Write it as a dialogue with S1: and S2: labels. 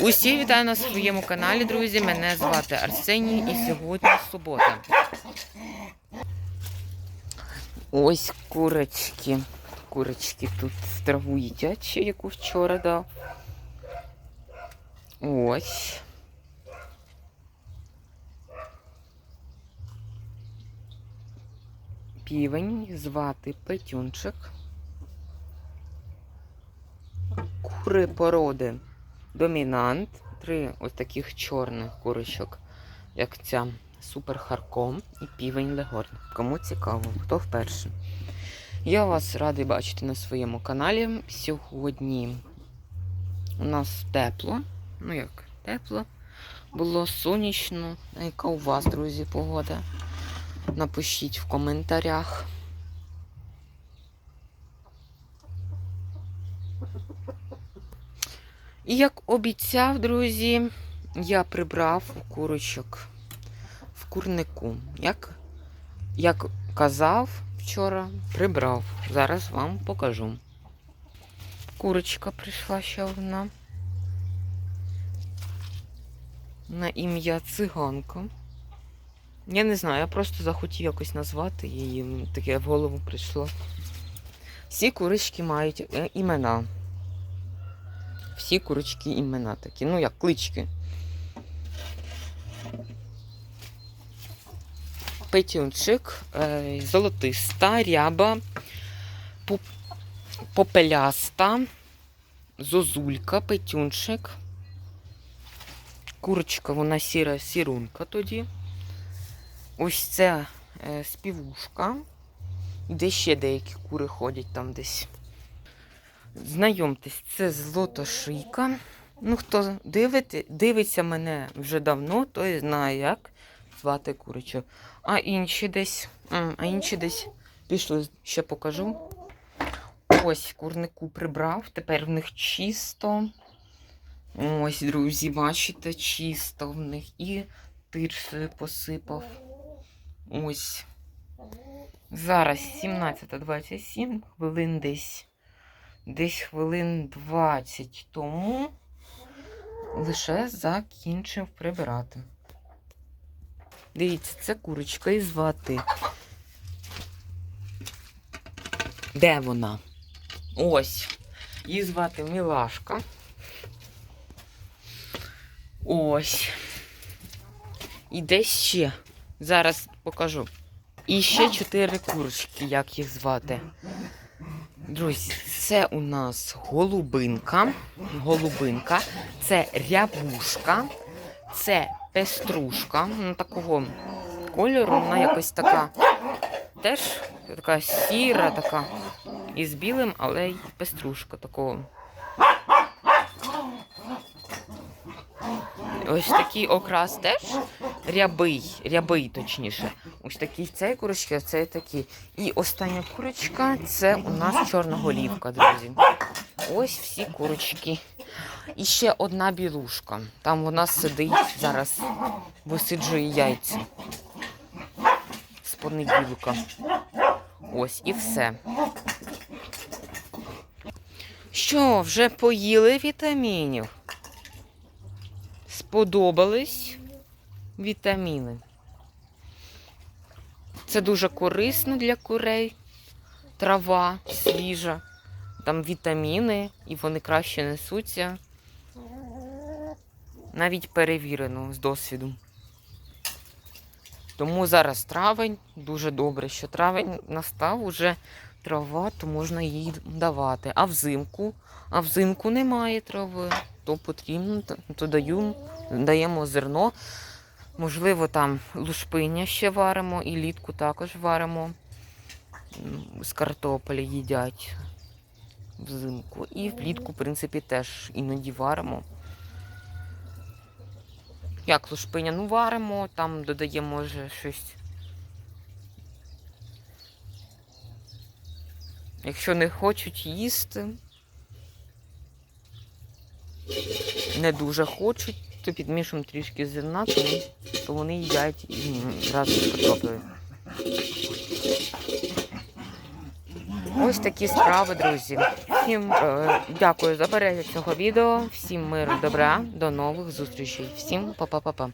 S1: Усі вітаю на своєму каналі, друзі. Мене звати Арсеній і сьогодні субота. Ось курочки. Курочки тут траву їдять, ще яку вчора дав. Ось. Півень звати Петюнчик. Кури породи домінант. Три ось таких чорних курочок, як ця супер харком і півень легорн. Кому цікаво, хто вперше. Я вас радий бачити на своєму каналі. Сьогодні у нас тепло. Ну як, тепло. Було сонячно. Яка у вас, друзі, погода? Напишіть в коментарях. І як обіцяв, друзі, я прибрав курочок в курнику. Як, як казав вчора, прибрав. Зараз вам покажу. Курочка прийшла ще одна. На ім'я циганка. Я не знаю, я просто захотів якось назвати її. Таке в голову прийшло. Всі курочки мають е, імена. Всі курочки імена такі, ну як клички. Петюнчик, е, золотиста, ряба, попеляста, зозулька, петюнчик. Курочка, вона сіра сірунка тоді. Ось це співушка. Де ще деякі кури ходять там десь. Знайомтесь, це злотошийка. Ну, хто дивити, дивиться мене вже давно, той знає, як звати курочок. А інші десь, а інші десь пішли, ще покажу. Ось курнику прибрав, тепер в них чисто. Ось, друзі, бачите, чисто в них і тирсою посипав. Ось. Зараз 17.27, хвилин десь десь хвилин 20 тому лише закінчив прибирати. Дивіться, це курочка і звати. Де вона? Ось. Її звати Мілашка. Ось. І десь ще. Зараз покажу. І ще чотири курочки, як їх звати. Друзі, це у нас голубинка. Голубинка, це рябушка, це пеструшка. Ну, такого кольору. Вона якось така теж така сіра, така із білим, але й пеструшка такого. Ось такий окрас теж рябий, рябий точніше. Ось такий цей курочки, а цей такий. І остання курочка це у нас чорна голівка, друзі. Ось всі курочки. І ще одна білушка. Там вона сидить зараз, висиджує яйця. З понеділка. Ось і все. Що, вже поїли вітамінів? Сподобались вітаміни. Це дуже корисно для курей. Трава свіжа, там вітаміни, і вони краще несуться. Навіть перевірено з досвіду. Тому зараз травень, дуже добре, що травень настав, уже трава, то можна їй давати. А взимку, а взимку немає трави, то потрібно, то- даю, даємо зерно. Можливо, там лушпиня ще варимо, і літку також варимо. З картополі їдять взимку. І влітку, в принципі, теж іноді варимо. Як лушпиня? Ну, варимо, там додаємо може щось. Якщо не хочуть їсти, не дуже хочуть, то підмішуємо трішки зерна, то, вони- їдять разом з картоплею. Ось такі справи, друзі. Всім е, дякую за перегляд цього відео. Всім миру, добра, до нових зустрічей. Всім па-па-па-па.